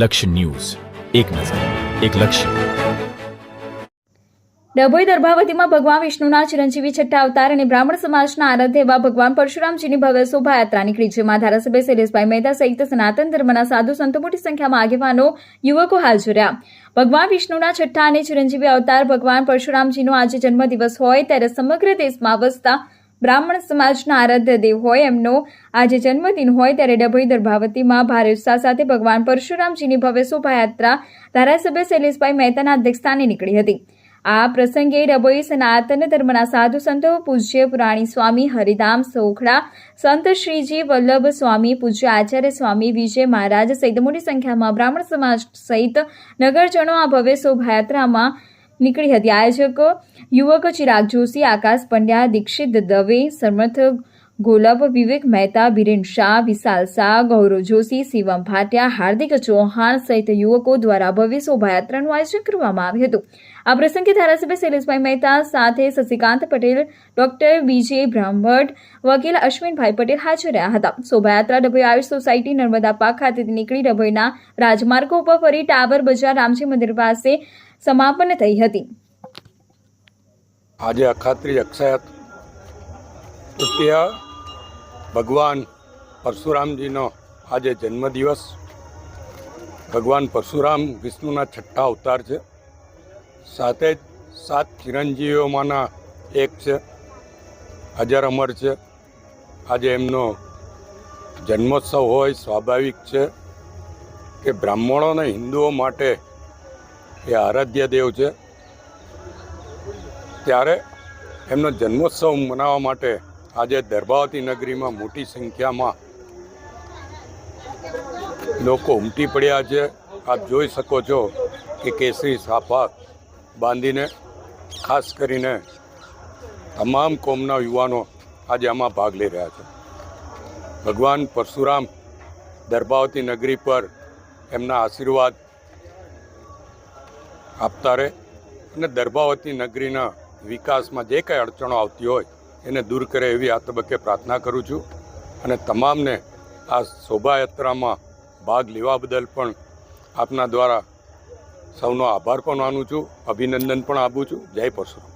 લક્ષ્ય ન્યૂઝ. એક નજર, એક લક્ષ્ય. ડભોઈ દર્ભાવતીમાં ભગવાન વિષ્ણુના ચિરંજીવી છઠ્ઠા અવતાર અને બ્રાહ્મણ સમાજના આરાધ્ય એવા ભગવાન પરશુરામજીની ભવ્ય શોભાયાત્રા નીકળી, જેમાં ધારાસભ્ય શૈલેષભાઈ મહેતા સહિત સનાતન ધર્મના સાધુ સંતો મોટી સંખ્યામાં આગેવાનો, યુવકો હાજર રહ્યા ભગવાન વિષ્ણુના છઠ્ઠા અને ચિરંજીવી અવતાર ભગવાન પરશુરામજીનો આજે જન્મદિવસ હોય ત્યારે સમગ્ર દેશમાં વસતા બ્રાહ્મણ સમાજના આરાધ્ય દેવ હોય એમનો આજે જન્મદિન હોય ત્યારે ડભોઈ દર્ભાવતીમાં ભારે ઉત્સાહ સાથે ભગવાન પરશુરામજીની ભવ્ય શોભાયાત્રા ધારાસભ્ય શૈલેષભાઈ મહેતાના અધ્યક્ષસ્થાને નીકળી હતી. આ પ્રસંગે ડભોઈ સનાતન ધર્મના સાધુ સંતો, પૂજ્ય પુરાણી સ્વામી, હરિધામ, સોખડા, સંત શ્રીજી, વલ્લભ સ્વામી, પૂજ્ય આચાર્ય સ્વામી, વિજય મહારાજ સહિત મોટી સંખ્યામાં બ્રાહ્મણ સમાજ સહિત નગરજનો આ ભવ્ય શોભાયાત્રામાં નીકળી હતી. આયોજકો યુવક ચિરાગ જોશી આકાશ પંડ્યા દીક્ષિત દવે સમર્થ ગોલબ, વિવેક મહેતા, બિરેન શાહ, વિશાલ શાહ, ગૌરવ જોશી, શિવમ ભાટિયા, હાર્દિક ચૌહાણ સહિત યુવકો દ્વારા ભવ્ય શોભાયાત્રાનું આયોજન કરવામાં આવ્યું હતું. આ પ્રસંગે ધારાસભ્ય શૈલેષભાઈ મહેતા, સાથે શશિકાંત પટેલ, ડોક્ટર બીજે બ્રાહ્મણ વકીલ અશ્વિનભાઈ પટેલ હાજર રહ્યા હતા. શોભાયાત્રા ડભોઈ આયુષ સોસાયટી નર્મદા પાક ખાતેથી નીકળી ડભોઈના રાજમાર્ગો ઉપર ફરી ટાવર બજાર રામજી મંદિર પાસે સમાપન થઈ હતી. આજે અખાત્રી અક્ષયત તૃતીય, ભગવાન પરશુરામજીનો આજે જન્મદિવસ. ભગવાન પરશુરામ વિષ્ણુના છઠ્ઠા અવતાર છે. સાથે જ સાત ચિરંજીવીઓમાંના એક છે. અજર અમર છે. આજે એમનો જન્મોત્સવ હોય સ્વાભાવિક છે કે બ્રાહ્મણો અને હિન્દુઓ માટે એ આરાધ્ય દેવ છે. ત્યારે એમનો જન્મોત્સવ મનાવવા માટે આજે દર્ભાવતી નગરીમાં મોટી સંખ્યામાં લોકો ઉમટી પડ્યા છે. આપ જોઈ શકો છો કે કેસરી સાફા બાંધીને, ખાસ કરીને તમામ કોમના યુવાનો આજે આમાં ભાગ લઈ રહ્યા છે. ભગવાન પરશુરામ દર્ભાવતી નગરી પર એમના આશીર્વાદ આપતા રહે અને દર્ભાવતી નગરીના વિકાસમાં જે કંઈ અડચણો આવતી હોય એને દૂર કરે એવી આ તબક્કે પ્રાર્થના કરું છું. અને તમામને આ શોભાયાત્રામાં ભાગ લેવા બદલ પણ આપના દ્વારા સૌનો આભાર પણ માનું છું. અભિનંદન પણ આપું છું. જય પરશુરામ.